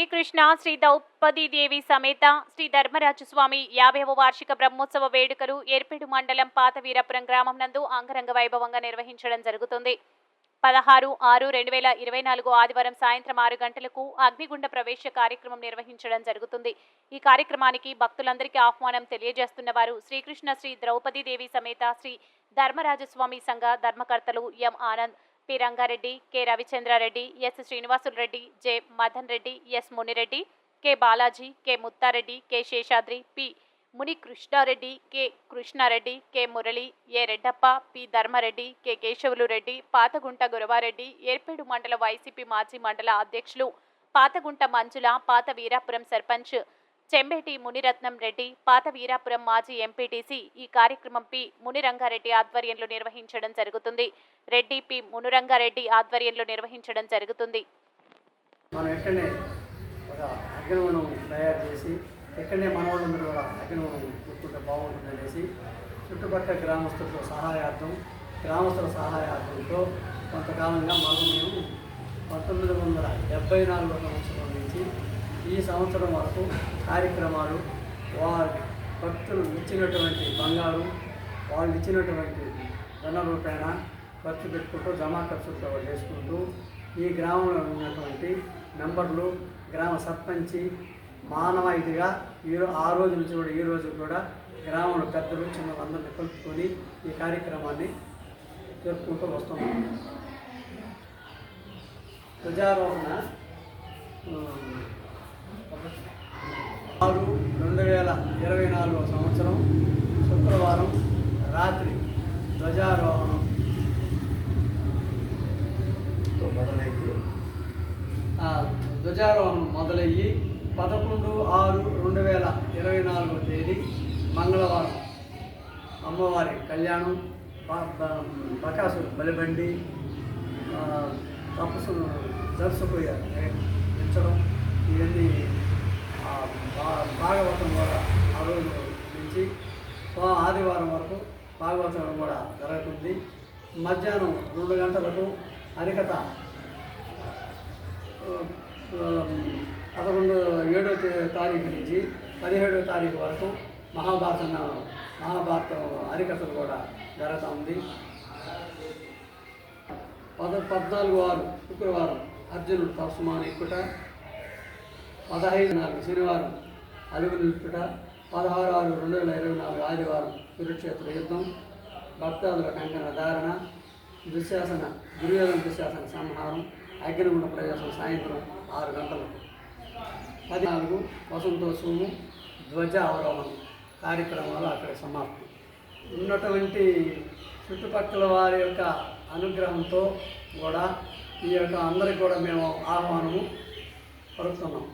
శ్రీకృష్ణ శ్రీ ద్రౌపదీదేవి సమేత శ్రీ ధర్మరాజు స్వామి యాభైవ వార్షిక బ్రహ్మోత్సవ వేడుకలు ఏర్పేడు మండలం పాత వీరపురం గ్రామం నందు అంగరంగ వైభవంగా నిర్వహించడం జరుగుతుంది. పదహారు ఆరు రెండు వేల ఇరవై నాలుగు ఆదివారం సాయంత్రం ఆరు గంటలకు అగ్నిగుండ ప్రవేశ కార్యక్రమం నిర్వహించడం జరుగుతుంది. ఈ కార్యక్రమానికి భక్తులందరికీ ఆహ్వానం తెలియజేస్తున్న వారు శ్రీకృష్ణ శ్రీ ద్రౌపదీదేవి సమేత శ్రీ ధర్మరాజస్వామి సంఘ ధర్మకర్తలు M Anand P Rangareddy K Ravichandrareddy S Srinivasulareddy J Madan Reddy S Munireddy K Balaji K Muthareddy K Seshadri P Muni Krishnareddy K Krishnareddy K Murali A Reddappa P Dharmareddy K Keshavulu Reddy Pathagunta Guravareddy Yerpedu మండల YCP మాజీ మండల అధ్యక్షులు పాతగుంట మంజుల పాత వీరాపురం సర్పంచ్ చెంబేటి మునిరత్నం రెడ్డి పాత వీరాపురం మాజీ MPTC ఈ కార్యక్రమం P. మునిరంగారెడ్డి ఆధ్వర్యంలో నిర్వహించడం జరుగుతుంది. రెడ్డి పి. మునురంగారెడ్డి ఆధ్వర్యంలో నిర్వహించడం జరుగుతుంది. మనం ఎక్కడనే ఒక అగ్నివనం తయారు చేసి ఎక్కడనే మనవాళ్ళందరూ కూడా అగ్నివనం చూసుకుంటే బాగుంటుంది చుట్టుపక్కల గ్రామస్తులతో సహాయార్థం గ్రామస్తుల సహాయార్థంతో కొంతకాలంగా మనం మేము పంతొమ్మిది వందల డెబ్బై నాలుగో సంవత్సరం ఈ సంవత్సరం వరకు కార్యక్రమాలు వారి భక్తులు ఇచ్చినటువంటి బంగారు వాళ్ళు ఇచ్చినటువంటి ధన రూపేణ ఖర్చు పెట్టుకుంటూ జమా ఖర్చుతో చేసుకుంటూ ఈ గ్రామంలో ఉన్నటువంటి మెంబర్లు గ్రామ సర్పంచి మానవాయితీగా ఈ ఆ రోజు నుంచి కూడా ఈ రోజు కూడా గ్రామంలో పెద్దలు చిన్న అందరిని కలుపుకొని ఈ కార్యక్రమాన్ని జరుపుకుంటూ వస్తున్నాం. ప్రజారోహణ ఉమ్, ఆరు రెండు వేల ఇరవై నాలుగో సంవత్సరం శుక్రవారం రాత్రి ధ్వజారోహణం ఆ, ధ్వజారోహణం మొదలయ్యి పదకొండు ఆరు రెండు వేల ఇరవై నాలుగో తేదీ మంగళవారం. అమ్మవారి కళ్యాణం బకాసు బలిబండి తపస్సు దర్శకు పెంచడం ఇవన్నీ భాగవతం కూడా ఆ రోజు నుంచి ఆదివారం వరకు భాగవతం కూడా జరుగుతుంది. మధ్యాహ్నం రెండు గంటలకు హరికథ పదకొండు ఏడో తారీఖు నుంచి పదిహేడో తారీఖు వరకు మహాభారతం మహాభారతం హరికథలు కూడా జరుగుతూ ఉంది. పద పద్నాలుగు వారు శుక్రవారం అర్జునుడు తస్మాన్ ఎక్కుట పదహైదు నాలుగు శనివారం అలుగు నిలుపుట పదహారు ఆరు రెండు వేల ఇరవై నాలుగు ఆదివారం కురుక్షేత్ర యుద్ధం భక్తాదుల కంకణ ధారణ దుశ్శాసన దుర్యోధన దుశ్శాసన సంహారం అగ్నిగుండ ప్రవేశం సాయంత్రం ఆరు గంటలకు. పద్నాలుగు వసంతోత్సవము ధ్వజ అవరోహణం కార్యక్రమాలు అక్కడ సమాప్తి. ఉన్నటువంటి చుట్టుపక్కల వారి యొక్క అనుగ్రహంతో కూడా ఈ యొక్క అందరికి కూడా మేము ఆహ్వానము పలుకుతున్నాం.